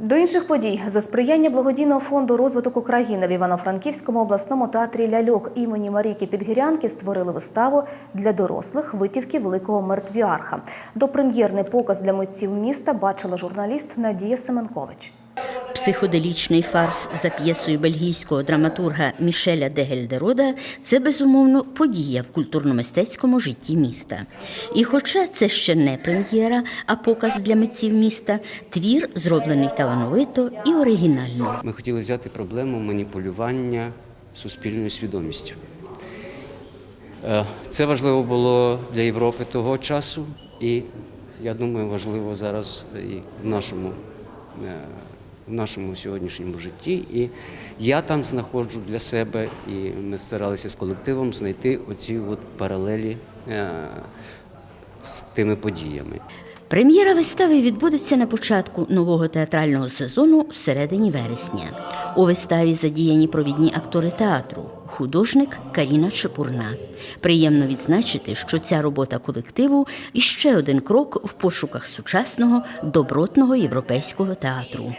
До інших подій за сприяння благодійного фонду розвиток України в Івано-Франківському обласному театрі ляльок імені Марійки Підгірянки створили виставу для дорослих витівки великого мертвіарха. Допрем'єрний показ для митців міста бачила журналіст Надія Семенкович. Психоделічний фарс за п'єсою бельгійського драматурга Мішеля де Гельдерода це безумовно подія в культурно-мистецькому житті міста. І хоча це ще не прем'єра, а показ для митців міста, твір зроблений талановито і оригінально. Ми хотіли взяти проблему маніпулювання суспільною свідомістю. Е, Це важливо було для Європи того часу, і я думаю, важливо зараз і в нашому, е, в нашому сьогоднішньому житті. І я там знаходжу для себе, і ми старалися з колективом знайти оці от паралелі е, з тими подіями. Прем'єра вистави відбудеться на початку нового театрального сезону всередині вересня. У виставі задіяні провідні актори театру, художник Каріна Чепурна. Приємно відзначити, що ця робота колективу іще один крок в пошуках сучасного добротного європейського театру.